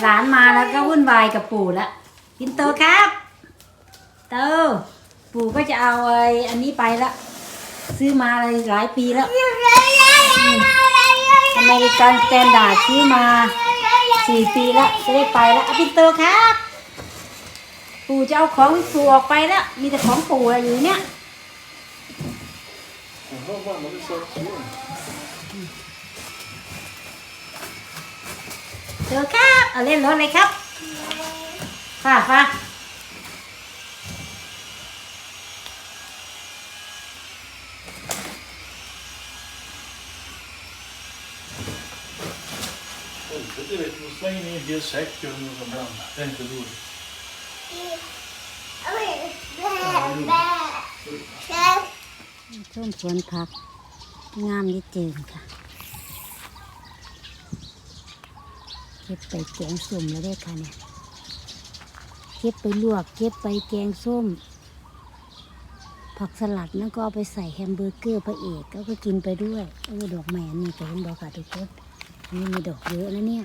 หลานมาแล้วก็วุ่นวายกับปู่แล้วกินโตครับโตปู่ก็จะเอาไอ้อันนี้ไปละ ซื้อมาหลายปีแล้วอเมริกันสแตนดาร์ดซื้อมาสี่ปีแล้วจะได้ไปแล้วอะกินโตครับ ปู่จะเอาของปู่ออกไปแล้ว มีแต่ของปู่อะอยู่เนี่ย Jaha, mamma, du sa så. เจอครับ เอาเล่นรถเลยครับฟ้าฟ้า Helvete vet du, släng in i en hel säck och någon som blandar. Det är inte roligt. ช่วงสวนผักงามยิ่เจิมค่ะ เก็บไปแกงส้มแล้วได้ค่ะเนี่ยเก็บไปลวก เก็บไปแกงส้ม ผักสลัดนั่นก็เอาไปใส่แฮมเบอร์เกอร์พระเอกก็ก็กินไปด้วยเออดอกไม้อันนี้ก็เห็นบอกค่ะทุกคนนนี้มีดอกเยอะนะเนี่ย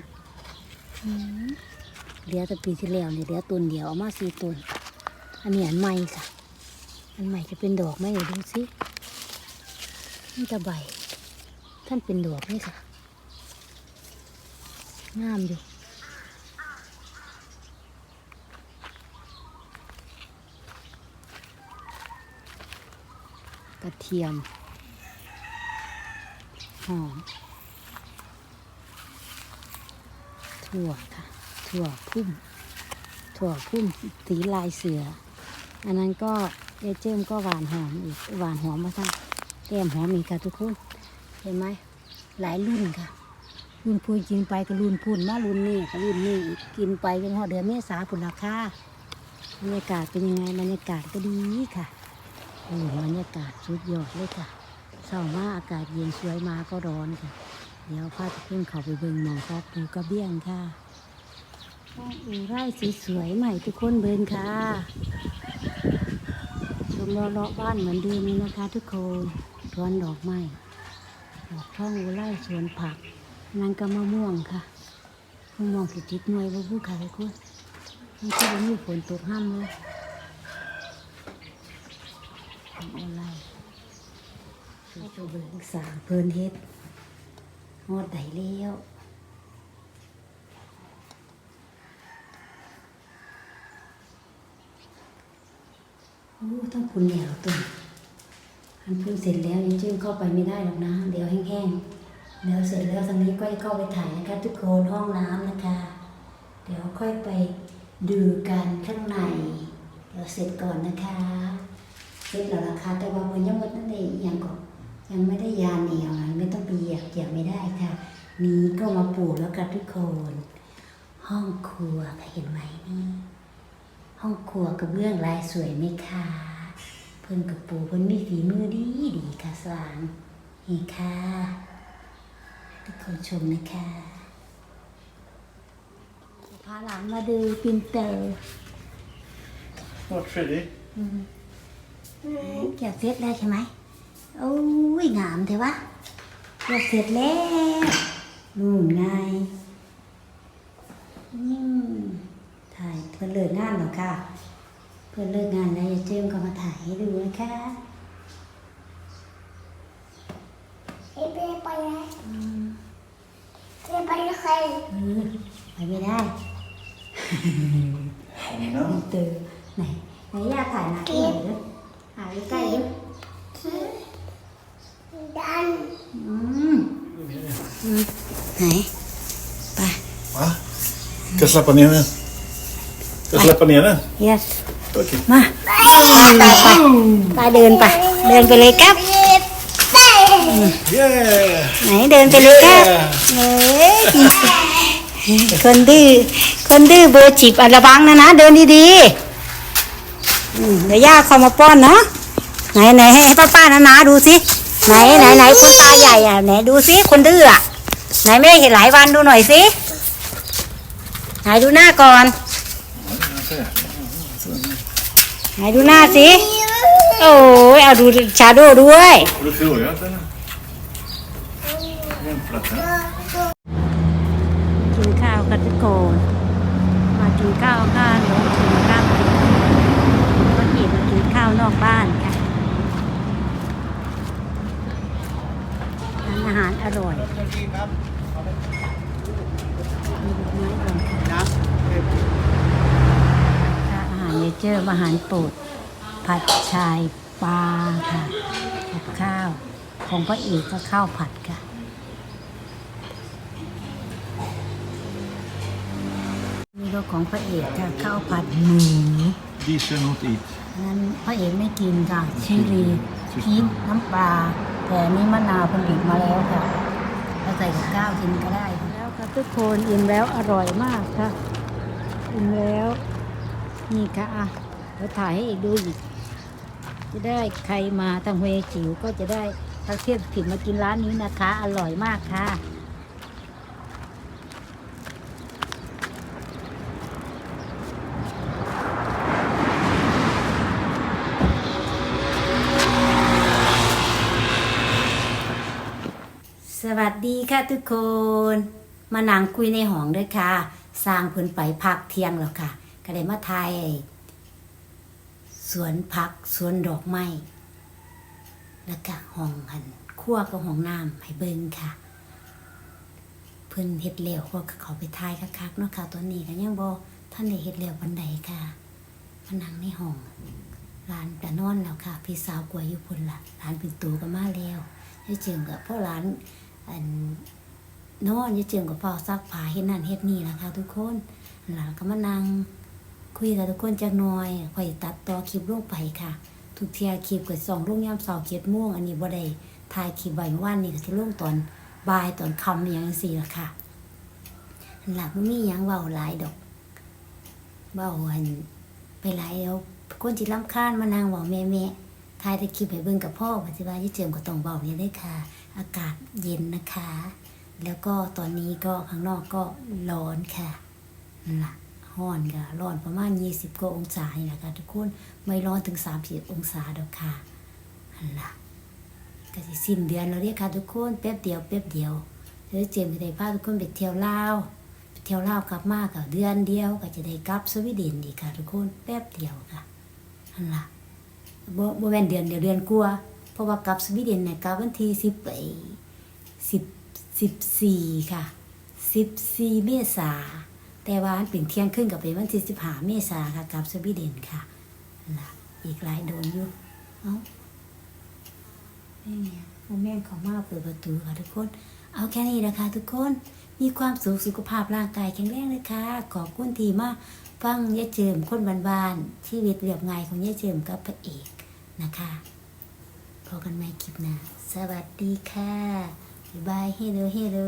เหลือแต่ปีที่แล้วเนี่ยเหลือต้นเดียวเอามาสี่ต้นอันนี้อันใหม่ค่ะ อันใหม่จะเป็นดอกไหมเดี๋ยวดูสินี่ตะใบท่านเป็นดอกเลยค่ะ งามอยู่กระเทียม หอม ถั่วค่ะ ถั่วพุ่ม ถั่วพุ่มสีลายเสือ อันนั้นก็เอเจมก็หวานหอมอีก หวานหอมมาทั้งแก้มหอมอีกค่ะทุกคน เห็นไหม หลายรุ่นค่ะ รุ่นพูนกินไปก็รุ่นพูนมารุ่นนี้ก็รุ่นนี้อีกกินไปจนหอดเดือนเมษาผลราคาบรรยากาศเป็นยังไงบรรยากาศก็ดีค่ะโอ้บรรยากาศสุดยอดเลยค่ะเช้ามาอากาศเย็นสวยมาก็ร้อนค่ะ เดี๋ยวพาทุกคนเขาไปเบิ่งหมองครับปูกระเบี้ยงค่ะอูไร่สีสวยใหม่ทุกคนเบิ่งค่ะชมเลาะบ้านเหมือนเดิมเลยนะคะ ทุกคนสวนดอกไม้ดอกท่องอุไร่สวนผัก นั่นก็มะม่วงค่ะมะม่วงสิติดหน่วยบ่าพูดค่ะทุกคนมันก็มีฝนตกห้ามเลยดอกอุไรตัวเบิ่งสางเพลินเฮ็ดฮอดได้แล้ยวโอ้ต้องคุณแนวตุ่นอันเพิ่งเสร็จแล้วยังจึงเข้าไปไม่ได้หรอกนะ เดี๋ยวแห้งๆ แล้วเสร็จแล้วทางนี้ก็จะเข้าไปถ่ายนะคะ ทุกคนห้องน้ำนะคะ เดี๋ยวค่อยไปดูกันข้างในเดี๋ยวเสร็จก่อนนะคะเสร็จแล้วนะคะแต่ว่ามันยังหมดนั่นเองยังก็ยังไม่ได้ยาเหนียวไม่ต้องไปเหยียบเหยียบไม่ได้ค่ะ นี้ก็มาปลูกแล้วกันทุกคน ห้องครัวค่ะเห็นไหมนี่ห้องครัวกระเบื้องลายสวยไหมคะเพิ่นกับปูเพิ่นมีฝีมือดีดีค่ะสางนี่ค่ะ ทุกคนชมนะคะพาหลานมาดูปินเตอร์ Snart färdig. เกี่ยวเสร็จแล้วใช่ไหมโอ้ยงามเถอะวะเกี่ยวเสร็จแล้วนู่นไงอืมถ่ายเพื่อนเลิกงานแล้วค่ะ เพื่อนเลิกงานแล้วยายเจิมก็มาถ่ายให้ดูนะคะเอ อไปไม่ได้ Ja. เตอไหนไหนอยากถ่ายหนาที่ไหนด้วยถ่ายใกล้ๆด้วยอืมอืมไหนไป Va? Ska jag släppa ner den? Ska jag släppa ner den? yes Okej. มาไปไปไปเดินไปเดินไปเลยครับ Yeah! ไหนเดินไปเลยครับเฮ้ยคนดื้อคนดื้อเบอร์จีบอันระวังนะนะ เดินดีๆเดี๋ยวย่าเขามาป้อนเนาะไหนไหนให้ป้าป้านะนะดูสิไหนไหนไหนคนตาใหญ่อะไหนดูสิคนดื้ออะไหนไม่ได้เห็นหลายวันดูหน่อยสิไหนดูหน้าก่อนไหนดูหน้าสิโอ้ยเอาดูชาโดว์ด้วย กินข้าวกันมากินข้าวข้างหลงถึงข้าวก็หยิบมากินข้าวนอกบ้านค่ะร้านอาหารอร่อยมีดอกไม้ก่อนค่ะค่ะอาหารเนเจอร์อาหารโปรดผัดชายปลาค่ะกับข้าว ของพระเอกก็ข้าวผัดค่ะ นี่ก็ของพระเอกค่ะข้าวผัดหมู Die zullen not eat. นั้นพระเอกไม่กินค่ะชิลีพริกน้ำปลาแต่นี่มะนาวเพิ่นบีบมาแล้วค่ะเราใส่กับข้าวกินก็ได้ค่ะแล้วค่ะทุกคนอิ่มแล้วอร่อยมากค่ะอิ่มแล้วนี่ค่ะอะเราถ่ายให้อีกดูอีก จะได้ใครมาทางเวจิ๋วก็จะได้ทักเทียบผิดมากินร้านนี้นะคะ อร่อยมากค่ะ วัสดีค่ะทุกคน มานั่งคุยในห้องด้วยค่ะ สร้างพิ่นไปพักเที่ยงแล้วค่ะก็ได้มาไทยสวนผักสวนดอกไม้แล้วก็ห้องหันครัวกับห้องน้ำให้เบิ่งค่ะ เพิ่นเฮ็ดแล้วก็เขาไปทายคักๆเนาะค่ะตอนนี้ก็ยังบ่ท่านได้เฮ็ดแล้วปานใดค่ะมานั่งในห้องร้านก็นอนแล้วค่ะ พี่สาวกลัวอยู่พุ่นละร้านเป็นตูก็มาแล้วยายเจิงกับพ่อร้าน อันนอนยายเจิงกับพ่อซักผ้าเฮ็ดนั่นเฮ็ดนี่ล่ะค่ะ ทุกคนหลานก็มานั่งคุยกับทุกคนจักหน่อยค่อยตัดต่อคลิปลงไปค่ะ ทุกเทียคลิปก็ส่องลงยามเช้าเจ็ดโมงอันนี้บ่ได้ถ่ายคลิปไว้เมื่อวานนี้ก็สิลงตอนบ่ายตอนค่ำอย่างจังซี่ล่ะค่ะหลับมีหยังเว้าหลายดอกเว้าอันไปหลายแล้วคนที่รำคาญมานั่งเว้าแม่ๆ ถ่ายแต่คลิปให้เบิ่งกับพ่อปฏิบัติที่เจิมก็ต้องเว้าอย่ได้ค่ะ อากาศเย็นนะคะ แล้วก็ตอนนี้ก็ข้างนอกก็ร้อนค่ะนั่นล่ะร้อนค่ะร้อนประมาณ 20กว่าองศานี่แหละค่ะทุกคนไม่ร้อนถึง30องศาดอกค่ะนั่นล่ะก็สิสิ้นเดือนแล้วเรียกค่ะทุกคนแป๊บเดียวแป๊บเดียวเดี๋ยวเจมจะได้พาทุกคนไปเที่ยวลาวไปเที่ยวลาวกลับมากับเดือนเดียวก็จะได้กลับสวีเดนอีกค่ะทุกคนแป๊บเดียวค่ะนั่นล่ะ บ่บ่แม่นเดือนเดียวเดือนกว่าเพราะว่ากลับสวีเดนเนี่ยกลับวันที่10ไป10 14ค่ะสิบสี่เมษาแต่ว่ามันเป็นเที่ยงขึ้นกับเป็นวันที่สิบห้าเมษาค่ะกลับสวีเดนค่ะล่ะอีกหลายโดนอยู่เอ้าไม่เนี่ย แม่เขามาเปิดประตูค่ะทุกคน เอาแค่นี้นะคะทุกคน มีความสุขสุขภาพร่างกายแข็งแรงเลยค่ะ ขอบคุณที่มาฟังยายเจิมคนบ้านๆชีวิตเรียบง่ายของยายเจิมกับพระเอกนะคะพบกันใหม่คลิปหน้าสวัสดีค่ะบ๊ายบายเฮโลเฮโล